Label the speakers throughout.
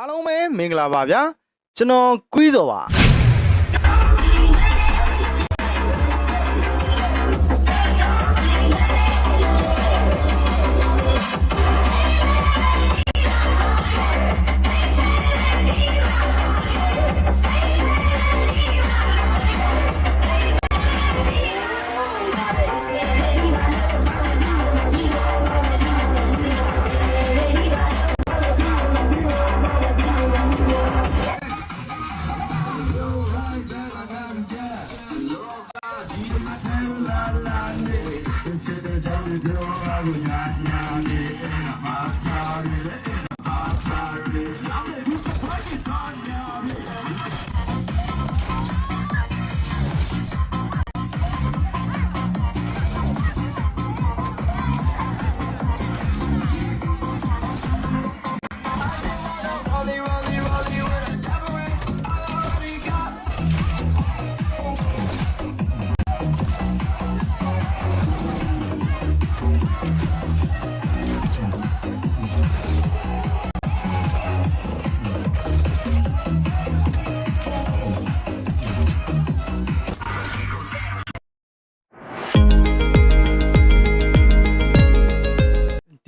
Speaker 1: အားလုံးပဲမင်္ဂလာပါဗျာကျွန်တော်ကွီးစော်ပါ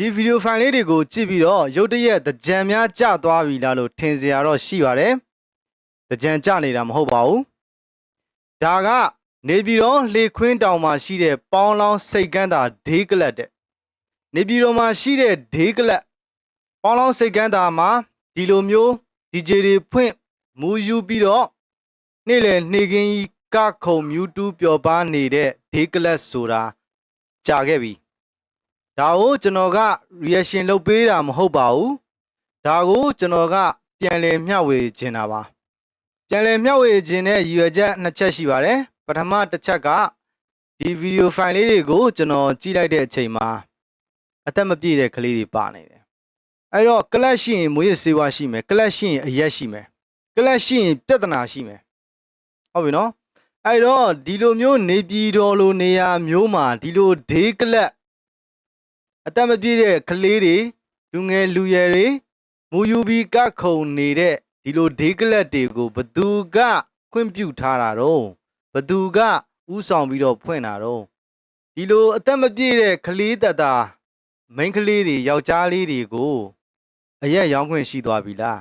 Speaker 1: ဒီဗီဒီယိုဖိုင်လေးတွေကိုကြည့်ပြီးတော့ရုတ်တရက်တကြံများကျသွားပြီလားလို့ထင်စရာတော့ရှိပါတယ်တကြံကျနေတာမဟုတ်ပါဘူးဒါကနေပြည်တော်လေခွင်းတောင်မှာရှိတဲ့ပေါင်းလောင်းစိတ်ကန်းတာဒေးကလတ်တဲ့နေပြည်တော်မှာရှိတဲ့ဒေးကလတ်ပေါင်းလောင်းစိတ်ကန်းတာမှာဒီလိုမျိုး DJ တွေဖွင့်မူယူပြီးတော့နေ့လည်နေကင်းကြီးကခုံမြူတူးပျော်ပါနေတဲ့ဒေးကလတ်ဆိုတာကြာခဲ့ပြီ ဒါကိုကျွန်တော်က reaction လုပ်ပေးတာမဟုတ်ပါဘူးဒါကိုကျွန်တော်ကပြန်လည်မျှဝေခြင်းတာပါပြန်လည်မျှဝေခြင်းတဲ့ရည်ရွယ်ချက်နှစ်ချက်ရှိပါတယ်ပထမတစ်ချက်ကဒီဗီဒီယိုဖိုင်လေးတွေကိုကျွန်တော်ကြည့်လိုက်တဲ့အချိန်မှာအသက်မပြည့်တဲ့ကလေးတွေပါနေတယ်အဲ့တော့ကလပ်ရှိရင်မွေးရစေးဝါရှိမယ်ကလပ်ရှိရင်အရက်ရှိမယ်ကလပ်ရှိရင်ပြဿနာရှိမယ်ဟုတ်ပြီနော်အဲ့တော့ဒီလိုမျိုးနေပြည်တော်လိုနေရာမျိုးမှာဒီလိုဒေးကလပ် အသက်မပြည့်တဲ့ကလေးတွေလူငယ်လူရွယ်တွေမူယူပြီးကခုံနေတဲ့ဒီလိုဒေးကလတ်တွေကိုဘသူကခွင့်ပြုထားတာတော့ဘသူကဥဆောင်ပြီးတော့ဖွင့်တာတော့ဒီလိုအသက်မပြည့်တဲ့ကလေးတတာမိန်းကလေးတွေယောက်ျားလေးတွေကိုအရက်ရောင်းခွင့်ရှိသွားပြီလား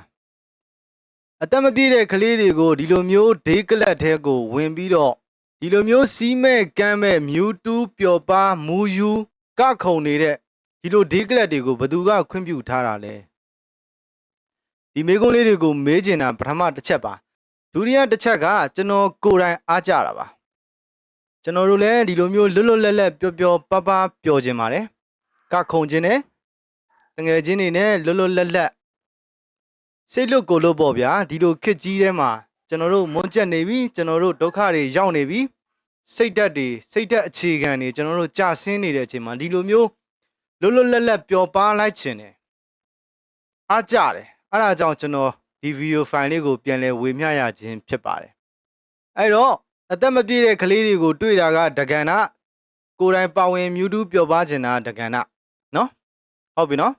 Speaker 1: အသက်မပြည့်တဲ့ကလေးတွေကိုဒီလိုမျိုးဒေးကလတ်ထဲကိုဝင်ပြီးတော့ဒီလိုမျိုးစီးမဲ့ကမ်းမဲ့မြူတူးပျော်ပါမူယူကခုံနေတဲ့ ဒီလိုဒေးကလပ်တွေကိုဘယ်သူကခွင့်ပြုထားတာလဲဒီမေကုန်းလေးတွေကိုမေးချင်တာပထမတစ်ချက်ပါဒုတိယတစ်ချက်ကကျွန်တော်ကိုယ်တိုင်အားကြတာပါကျွန်တော်တို့လည်းဒီလိုမျိုးလွတ်လွတ်လပ်လပ်ပျော်ပျော်ပါပါပျော်ခြင်းပါတယ်ကခုံခြင်းနဲ့တငယ်ချင်းတွေနဲ့လွတ်လွတ်လပ်လပ်စိတ်လွတ်ကိုယ်လွတ်ပေါ့ဗျာဒီလိုခစ်ကြီးထဲမှာကျွန်တော်တို့မွန်းကျက်နေပြီကျွန်တော်တို့ဒုက္ခတွေရောက်နေပြီစိတ်ဓာတ်တွေစိတ်ဓာတ်အခြေခံတွေကျွန်တော်တို့ကြာဆင်းနေတဲ့အချိန်မှာဒီလိုမျိုး လွတ်လွတ်လပ်လပ်ပျော်ပါလိုက်ခြင်းတယ်အားကြတယ်အဲ့ဒါကြောင့်ကျွန်တော်ဒီဗီဒီယိုဖိုင်လေးကိုပြန်လဲဝေမျှရခြင်းဖြစ်ပါတယ်အဲ့တော့အသက်မပြည့်တဲ့ကလေးတွေကို တွေ့တာကဒကန္နာကိုယ်တိုင်ပါဝင်မြူတူးပျော်ပါခြင်းတာဒကန္နာနော်ဟုတ်ပြီနော်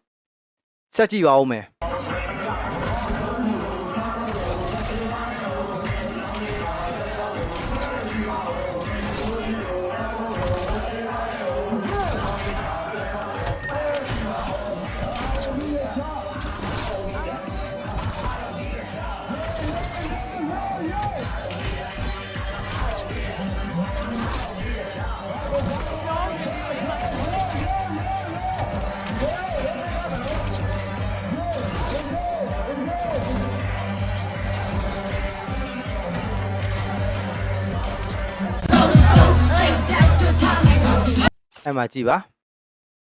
Speaker 1: ဆက်ကြည့်ပါဦးမယ် အဲ့မှာကြည်ပါ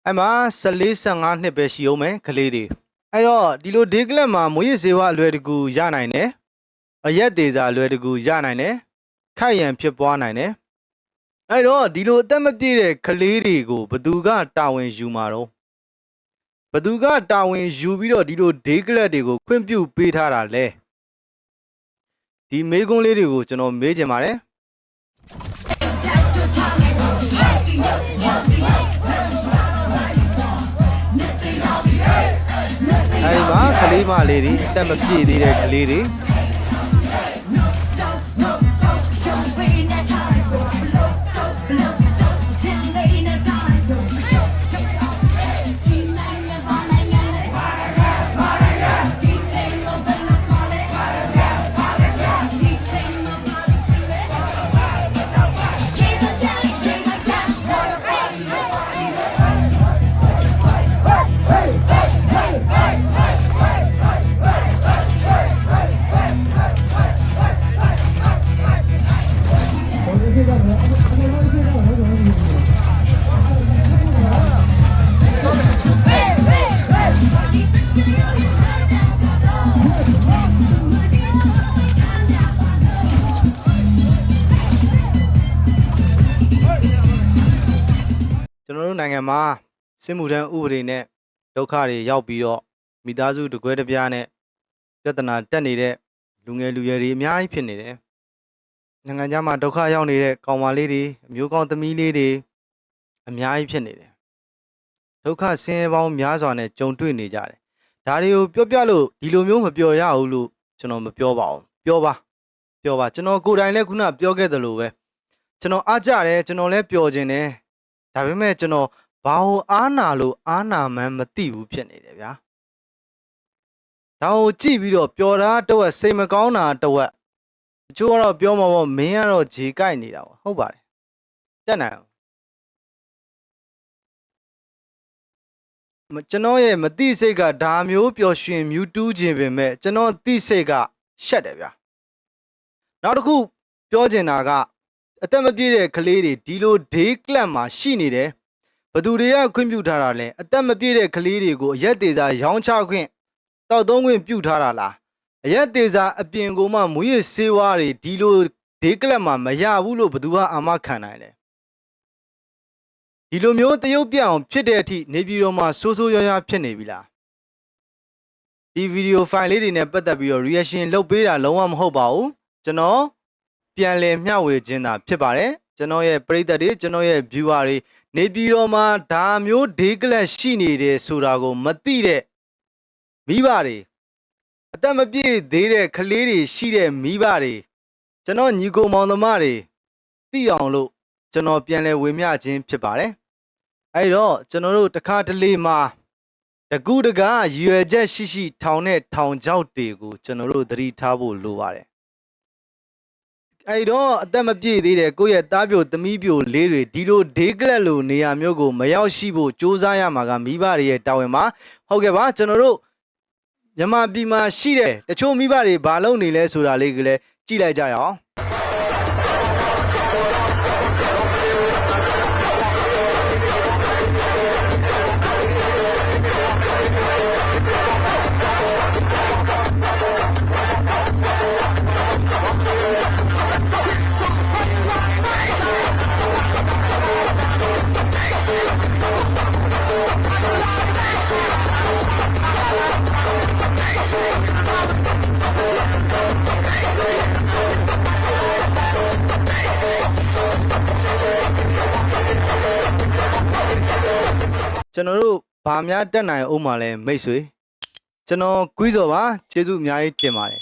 Speaker 1: အဲ့မှာ14 15နှစ်ပဲရှိအောင်မယ်ကလေးတွေအဲ့တော့ဒီလိုဒေးကလပ်မှာမွေးရစေဝအလွယ်တကူရနိုင်တယ်အရက်သေးစာအလွယ်တကူရနိုင်တယ်ခိုက်ရန်ဖြစ်ပွားနိုင်တယ်အဲ့တော့ဒီလိုအသက်မပြည့်တဲ့ကလေးတွေကိုဘသူကတာဝန်ယူမှာတော့ဘသူကတာဝန်ယူပြီးတော့ဒီလိုဒေးကလပ်တွေကိုခွင့်ပြုပေးထားတာလဲဒီမေးခွန်းလေးတွေကိုကျွန်တော်မေးချင်ပါတယ် အဲဒီမှာကလေးမလေးတွေအသက်မပြည့်သေးတဲ့ကလေးတွေ တော်တို့နိုင်ငံမှာစစ်မှုထမ်းဥပဒေနဲ့ဒုက္ခတွေရောက်ပြီးတော့မိသားစုတကွဲတစ်ပြားနဲ့ပြဿနာတက်နေတဲ့လူငယ်လူရွယ်တွေအများကြီးဖြစ်နေတယ်။နိုင်ငံခြားမှာဒုက္ခရောက်နေတဲ့ကောင်မလေးတွေအမျိုးကောင်းသမီးလေးတွေအများကြီးဖြစ်နေတယ်။ဒုက္ခဆင်းရဲပေါင်းများစွာနဲ့ကြုံတွေ့နေကြတယ်။ဒါတွေကိုပြောပြလို့ဒီလိုမျိုးမပြောရဘူးလို့ကျွန်တော်မပြောပါဘူး။ပြောပါပြောပါကျွန်တော်ကိုယ်တိုင်လည်းခုနပြောခဲ့သလိုပဲကျွန်တော်အားကြတယ်ကျွန်တော်လည်းပျော်ခြင်းတယ် ဒါပေမဲ့ကျွန်တော်ဘာလို့အားနာလို့အားနာမှန်းမသိဘူးဖြစ်နေတယ်ဗျာဒါကိုကြည့်ပြီးတော့ပျော်တာတစ်ဝက်စိတ်မကောင်းတာတစ်ဝက်တချို့ကတော့ပြောမှာပေါ့မင်းကတော့ဂျေကိုက်နေတာပေါ့ဟုတ်ပါတယ်တက်နိုင်အောင်မကျွန်တော်ရဲ့မသိစိတ်ကဒါမျိုးပျော်ရွှင်မြူးတူးခြင်းပင်မဲ့ကျွန်တော်သိစိတ်ကရှက်တယ်ဗျာနောက်တစ်ခုပြောချင်တာက အသက်မပြည့်တဲ့ကလေးတွေဒီလိုဒေးကလပ်မှာရှိနေတယ်ဘသူတွေကခွင့်ပြုထားတာလဲအသက်မပြည့်တဲ့ကလေးတွေကိုအရက်သေးစာရောင်းချခွင့်တောက်သုံးခွင့်ပြုထားတာလားအရက်သေးစာအပြင်ကိုမှမူရစ်ဆေးဝါးတွေဒီလိုဒေးကလပ်မှာမရဘူးလို့ဘသူကအာမခံနိုင်လဲဒီလိုမျိုးတရုပ်ပြအောင်ဖြစ်တဲ့အထိနေပြည်တော်မှာစိုးစိုးရွားရွားဖြစ်နေပြီလားဒီဗီဒီယိုဖိုင်လေးတွေနဲ့ပတ်သက်ပြီးတော့ reaction လုပ်ပေးတာလုံးဝမဟုတ်ပါဘူးကျွန်တော် ပြန်လည်မျှဝေခြင်းသာဖြစ်ပါတယ်ကျွန်တော်ရဲ့ပရိသတ်တွေကျွန်တော်ရဲ့ viewer တွေနေပြည်တော်မှာဒါမျိုးဒေးကလပ်ရှိနေတယ်ဆိုတာကို မသိတဲ့မိဘတွေအသက်မပြည့်သေးတဲ့ကလေးတွေရှိတဲ့မိဘတွေကျွန်တော်ညီကိုမောင်သမားတွေသိအောင်လို့ကျွန်တော်ပြန်လည်ဝေမျှခြင်းဖြစ်ပါတယ်အဲ့တော့ကျွန်တော်တို့တစ်ခါတလေမှာတကူတကားရွယ်ချက်ရှိရှိထောင်တဲ့ထောင်ချောက်တွေကိုကျွန်တော်တို့သတိထားဖို့လိုပါတယ် အဲ့တော့အသက်မပြည့်သေးတဲ့ကိုယ့်ရဲ့သားပြိုသမီးပြိုလေးတွေဒီလိုဒေးကလက်လိုနေရာမျိုးကိုမရောက်ရှိဖို့စူးစမ်းရမှာကမိဘတွေရဲ့တာဝန်ပါဟုတ်ကဲ့ပါကျွန်တော်တို့မြန်မာပြည်မှာရှိတဲ့တချို့မိဘတွေဘာလုပ်နေလဲဆိုတာလေးကလည်းကြည့်လိုက်ကြရအောင် ကျွန်တော်တို့ဗာများတက်နိုင်အောင်မလဲမိတ်ဆွေကျွန်တော်ကွီးစော်ပါကျေးဇူးအများကြီးတင်ပါတယ်